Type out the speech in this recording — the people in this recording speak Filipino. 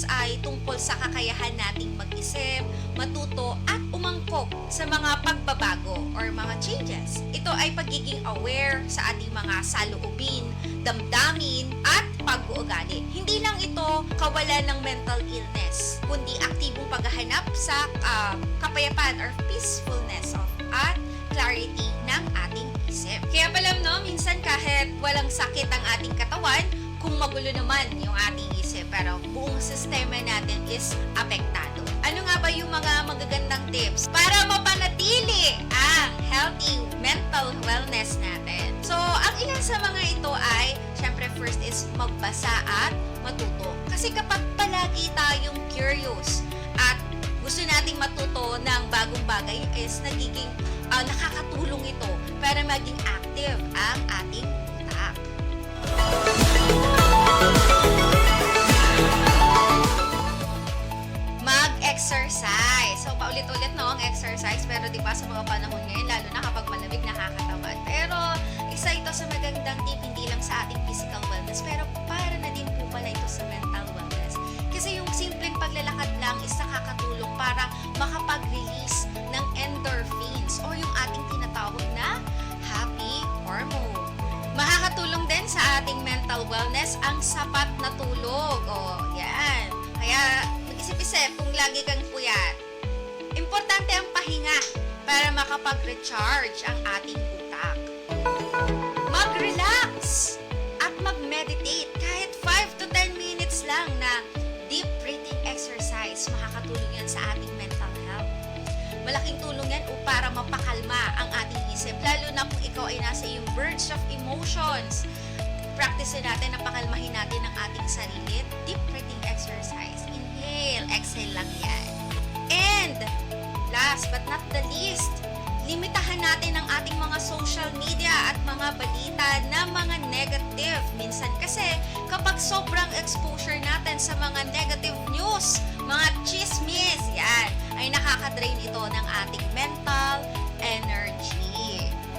wellness ay tungkol sa kakayahan nating mag-isip, matuto at umangkop sa mga pagbabago or mga changes. Ito ay pagiging aware sa ating mga saloobin, damdamin at pag-uugali. Hindi lang ito kawalan ng mental illness, kundi aktibong paghahanap sa ah, kapayapaan or peacefulness of at clarity ng ating isip. Kaya pala no, minsan kahit walang sakit ang ating katawan, kung magulo naman yung ating isip, pero buong sistema natin is apektado. Ano nga ba yung mga magagandang tips para mapanatili ang healthy mental wellness natin? So, ang ilan sa mga ito ay, syempre first is magbasa at matuto. Kasi kapag palagi tayong curious at gusto nating matuto ng bagong bagay is nagiging ah, nakakatulong ito para maging active ang ating Mag-exercise. So, paulit-ulit no, ang exercise. Pero di ba sa mga panahon ngayon, lalo na kapag malamig, nakakatamad. Pero, isa ito sa magandang tip, hindi lang sa ating physical wellness, pero para na din po pala ito sa mental wellness. Kasi yung simpleng paglalakad lang is nakakatulong para makapag-release ng endorphins o yung ating tinatawag na happy hormone. Makakatulong din sa ating mental wellness ang sapat na tulog. O, lagi kang puyat. Importante ang pahinga para makapag-recharge ang ating utak. Mag-relax at mag-meditate kahit 5 to 10 minutes lang na deep breathing exercise. Makakatulong yan sa ating mental health. Malaking tulong yan para mapakalma ang ating isip. Lalo na kung ikaw ay nasa iyong verge of emotions. Practice natin na pakalmahin natin ang ating sarili. Deep breathing exercise. last but not the least, limitahan natin ang ating mga social media at mga balita na mga negative. Minsan kasi kapag sobrang exposure natin sa mga negative news, mga chismis, yan, ay nakakadrain ito ng ating mental,